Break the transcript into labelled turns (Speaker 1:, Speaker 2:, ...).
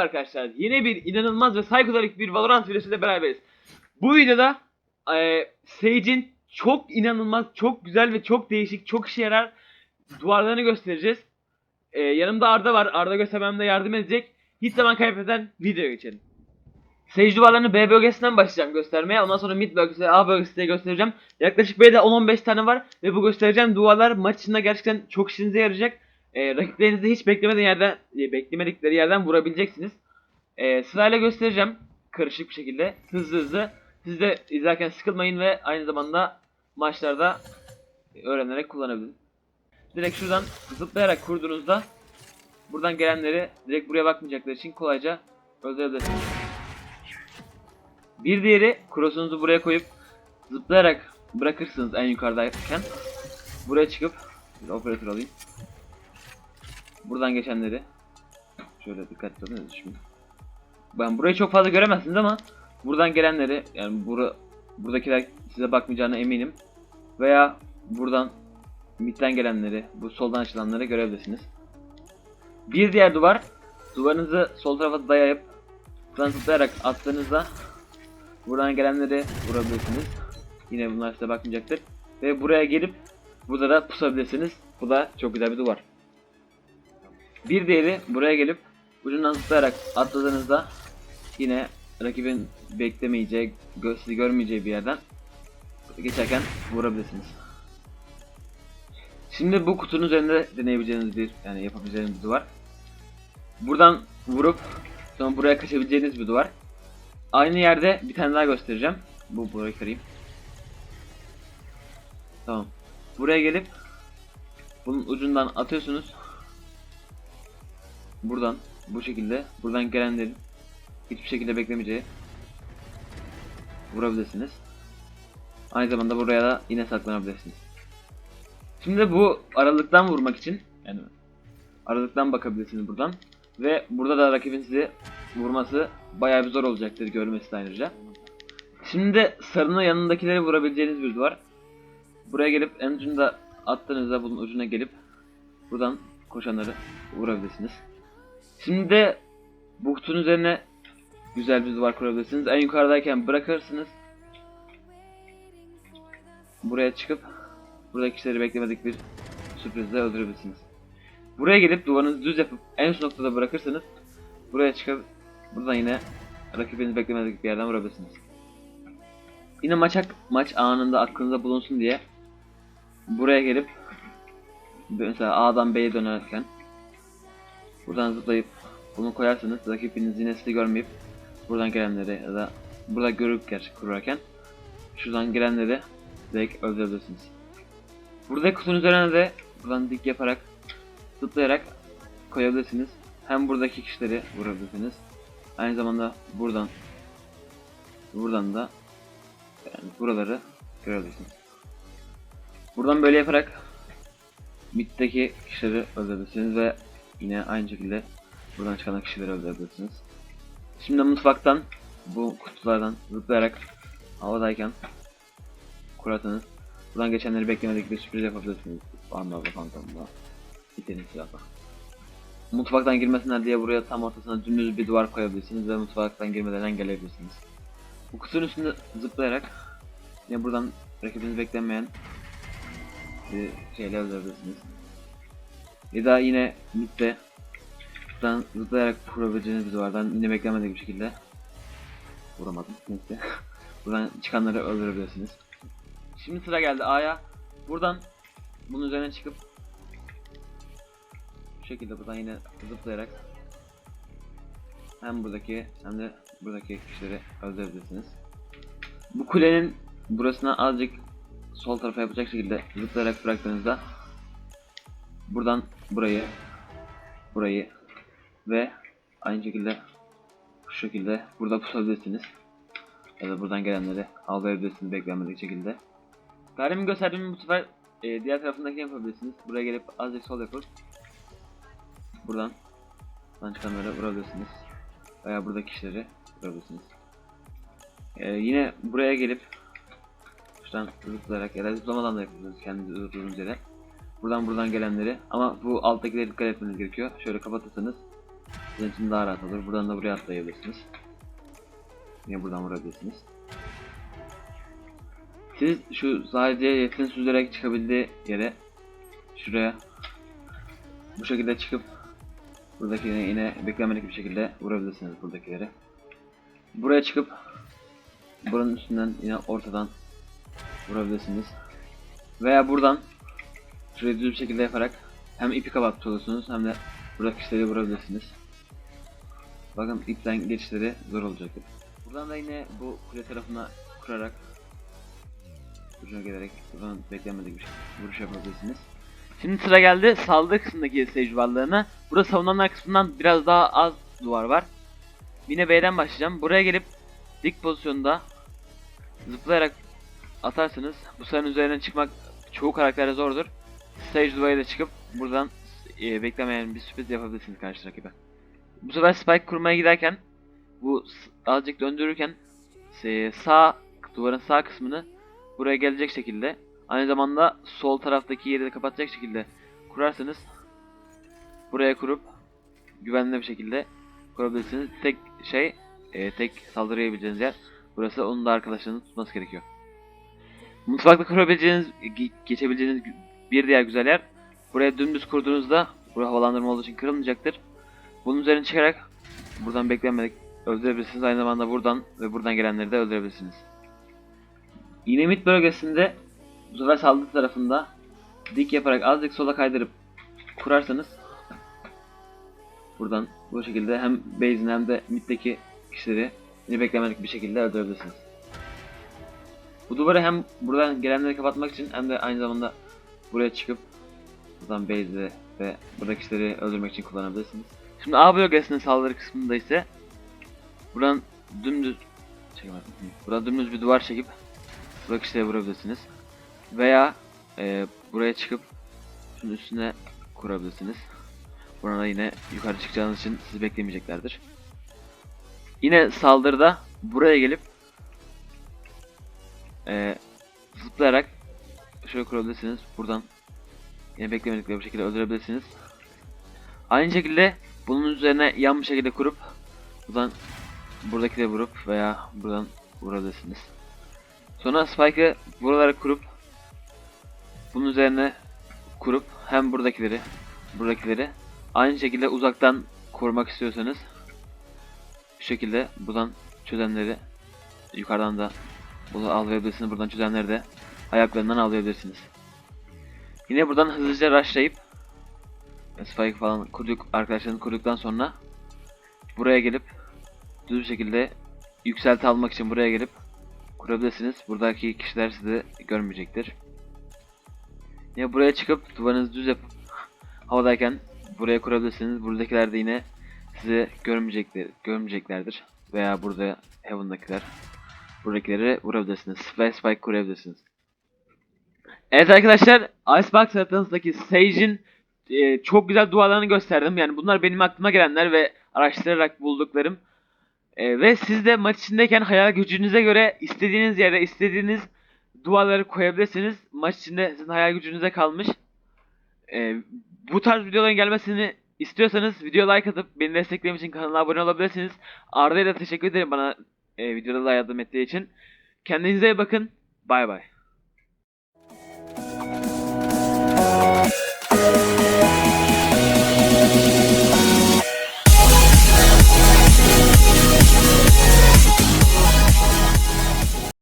Speaker 1: Merhaba arkadaşlar. Yine bir inanılmaz ve psikodelik bir Valorant videosuyla beraberiz. Bu videoda e, Sage'in çok inanılmaz, çok güzel ve çok değişik, çok işe yarar duvarlarını göstereceğiz. E, yanımda Arda var. Arda göstermemde yardım edecek. Hiç zaman kaybeden videoya geçelim. Sage duvarlarını B bölgesinden başlayacağım göstermeye. Ondan sonra mid bölgesi, A bölgesi diye göstereceğim. Yaklaşık B'de 10-15 tane var. Ve bu göstereceğim duvarlar maç içinde gerçekten çok işinize yarayacak. E, rakiplerinizi hiç beklemediği yerden, e, beklemedikleri yerden vurabileceksiniz. E, sırayla göstereceğim. Karışık bir şekilde. Hızlı hızlı. Siz de izlerken sıkılmayın ve aynı zamanda maçlarda öğrenerek kullanabilin. Direkt şuradan zıplayarak kurduğunuzda buradan gelenleri direkt buraya bakmayacakları için kolayca öldürebilirsiniz. Bir diğeri cross'unuzu buraya koyup zıplayarak bırakırsınız en yukarıdayken. Buraya çıkıp bir operatör alayım. Buradan geçenleri şöyle dikkatli olun şimdi. Ben burayı çok fazla göremezsiniz ama buradan gelenleri yani bura, buradakiler size bakmayacağına eminim. Veya buradan midden gelenleri, bu soldan açılanları görebilirsiniz. Bir diğer duvar, duvarınızı sol tarafa dayayıp zıplayarak attığınızda buradan gelenleri vurabilirsiniz. Yine bunlar size bakmayacaktır. Ve buraya gelip burada da pusabilirsiniz. Bu da çok güzel bir duvar. Bir diğeri buraya gelip ucundan zıplayarak atladığınızda yine rakibin beklemeyeceği, sizi görmeyeceği bir yerden geçerken vurabilirsiniz. Şimdi bu kutunun üzerinde deneyebileceğiniz bir yani yapabileceğiniz bir duvar. Buradan vurup sonra buraya kaçabileceğiniz bir duvar. Aynı yerde bir tane daha göstereceğim. Bu burayı kırayım. Tamam. Buraya gelip bunun ucundan atıyorsunuz. Buradan bu şekilde buradan gelenlerin hiçbir şekilde beklemeyeceği vurabilirsiniz. Aynı zamanda buraya da yine saklanabilirsiniz. Şimdi bu aralıktan vurmak için yani aralıktan bakabilirsiniz buradan ve burada da rakibin sizi vurması bayağı bir zor olacaktır görmesi de ayrıca. Şimdi de sarının yanındakileri vurabileceğiniz bir duvar. Buraya gelip en ucunda attığınızda bunun ucuna gelip buradan koşanları vurabilirsiniz. Şimdi de bu kutunun üzerine güzel bir duvar kurabilirsiniz. En yukarıdayken bırakırsınız. Buraya çıkıp buradaki kişileri beklemedik bir sürprizle öldürebilirsiniz. Buraya gelip duvarınızı düz yapıp en son noktada bırakırsanız buraya çıkıp buradan yine rakibinizi beklemedik bir yerden vurabilirsiniz. Yine maç, maç anında aklınızda bulunsun diye buraya gelip mesela A'dan B'ye dönerken buradan zıplayıp bunu koyarsanız rakibiniz yine sizi görmeyip buradan gelenleri ya da burada görüp gerçi kurarken şuradan gelenleri direkt öldürebilirsiniz. Buradaki kutunun üzerine de buradan dik yaparak zıplayarak koyabilirsiniz. Hem buradaki kişileri vurabilirsiniz. Aynı zamanda buradan buradan da yani buraları görebilirsiniz. Buradan böyle yaparak middeki kişileri öldürebilirsiniz ve yine aynı şekilde buradan çıkan kişileri öldürebilirsiniz. Şimdi mutfaktan bu kutulardan zıplayarak havadayken kurarsanız buradan geçenleri beklemedik bir sürpriz yapabilirsiniz. Anlamda fantomda. Biterin silahla. Mutfaktan girmesinler diye buraya tam ortasına dümdüz bir duvar koyabilirsiniz ve mutfaktan girmeden engelleyebilirsiniz. Bu kutunun üstünde zıplayarak yine buradan rakibiniz beklenmeyen bir şeyle öldürebilirsiniz. Ya da yine midde buradan zıplayarak kurabileceğiniz bir duvardan yine beklenmedik bir şekilde vuramadım neyse. buradan çıkanları öldürebilirsiniz. Şimdi sıra geldi A'ya. Buradan bunun üzerine çıkıp bu şekilde buradan yine zıplayarak hem buradaki hem de buradaki kişileri öldürebilirsiniz. Bu kulenin burasına azıcık sol tarafa yapacak şekilde zıplayarak bıraktığınızda buradan burayı burayı ve aynı şekilde şu şekilde burada pusabilirsiniz. Ya da buradan gelenleri avlayabilirsiniz beklenmedik şekilde. Daha demin gösterdiğim bu sefer e, diğer tarafındaki yapabilirsiniz. Buraya gelip azıcık sol yapıp buradan buradan çıkanları vurabilirsiniz. Veya buradaki kişileri vurabilirsiniz. E, yine buraya gelip şuradan zıplayarak ya da zıplamadan da yapabilirsiniz kendi durduğunuz yere. Buradan buradan gelenleri ama bu alttakileri dikkat etmeniz gerekiyor. Şöyle kapatırsanız Sizin için daha rahat olur. Buradan da buraya atlayabilirsiniz. Yine buradan vurabilirsiniz. Siz şu sadece yetin süzerek çıkabildiği yere şuraya bu şekilde çıkıp buradaki yine beklenmedik bir şekilde vurabilirsiniz buradakileri. Buraya çıkıp buranın üstünden yine ortadan vurabilirsiniz. Veya buradan düz bir şekilde yaparak hem ipi kapatmış olursunuz hem de buradaki kişileri vurabilirsiniz. Bakın ipten geçişleri zor olacaktır. Buradan da yine bu kule tarafına kurarak ucuna gelerek buradan beklenmedik bir şey, vuruş yapabilirsiniz. Şimdi sıra geldi saldırı kısmındaki stage varlığına. Burada savunanlar kısmından biraz daha az duvar var. Yine B'den başlayacağım. Buraya gelip dik pozisyonda zıplayarak atarsanız bu seferin üzerine çıkmak çoğu karakterde zordur. Stage duvarıyla çıkıp buradan e, beklemeyen bir sürpriz yapabilirsiniz karşı rakibe. Bu sefer spike kurmaya giderken bu azıcık döndürürken sağ duvarın sağ kısmını buraya gelecek şekilde aynı zamanda sol taraftaki yeri de kapatacak şekilde kurarsanız buraya kurup güvenli bir şekilde kurabilirsiniz. Tek şey e, tek saldırabileceğiniz yer burası onun da arkadaşlarının tutması gerekiyor. Mutfakta kurabileceğiniz, ge- geçebileceğiniz bir diğer güzel yer buraya dümdüz kurduğunuzda buraya havalandırma olduğu için kırılmayacaktır. Bunun üzerine çıkarak buradan beklenmedik öldürebilirsiniz. Aynı zamanda buradan ve buradan gelenleri de öldürebilirsiniz. İnemit bölgesinde bu sefer saldırı tarafında dik yaparak azıcık sola kaydırıp kurarsanız buradan bu şekilde hem base'in hem de mid'deki kişileri yine beklemedik bir şekilde öldürebilirsiniz. Bu duvarı hem buradan gelenleri kapatmak için hem de aynı zamanda buraya çıkıp buradan base'i ve buradaki kişileri öldürmek için kullanabilirsiniz. Şimdi A bölgesinin saldırı kısmında ise buradan dümdüz çekemedim. Buradan dümdüz bir duvar çekip buradaki vurabilirsiniz. Veya e, buraya çıkıp şunun üstüne kurabilirsiniz. Burada yine yukarı çıkacağınız için sizi beklemeyeceklerdir. Yine saldırıda buraya gelip e, zıplayarak şöyle kurabilirsiniz. Buradan yine beklemedikleri bir şekilde öldürebilirsiniz. Aynı şekilde bunun üzerine yan bir şekilde kurup buradan buradakileri vurup veya buradan vurabilirsiniz. Sonra Spike'ı buralara kurup bunun üzerine kurup hem buradakileri buradakileri aynı şekilde uzaktan korumak istiyorsanız şu şekilde buradan çözenleri yukarıdan da bunu avlayabilirsiniz. Buradan çözenleri de ayaklarından avlayabilirsiniz. Yine buradan hızlıca rushlayıp Spike falan kurduk arkadaşlarını kurduktan sonra buraya gelip düz bir şekilde yükselti almak için buraya gelip kurabilirsiniz. Buradaki kişiler sizi görmeyecektir. Yine buraya çıkıp duvarınızı düz yapıp havadayken buraya kurabilirsiniz. Buradakiler de yine sizi görmeyecekler, görmeyeceklerdir. Veya burada Heaven'dakiler. Buradakileri vurabilirsiniz. Ve spike kurabilirsiniz. Evet arkadaşlar Icebox haritasındaki Sage'in e, çok güzel dualarını gösterdim. Yani bunlar benim aklıma gelenler ve araştırarak bulduklarım. E, ve siz de maç içindeyken hayal gücünüze göre istediğiniz yere istediğiniz duaları koyabilirsiniz. Maç içinde sizin hayal gücünüze kalmış. E, bu tarz videoların gelmesini istiyorsanız video like atıp beni desteklemek için kanala abone olabilirsiniz. Arda'ya da teşekkür ederim bana e, videoda da yardım ettiği için. Kendinize iyi bakın. Bay bay.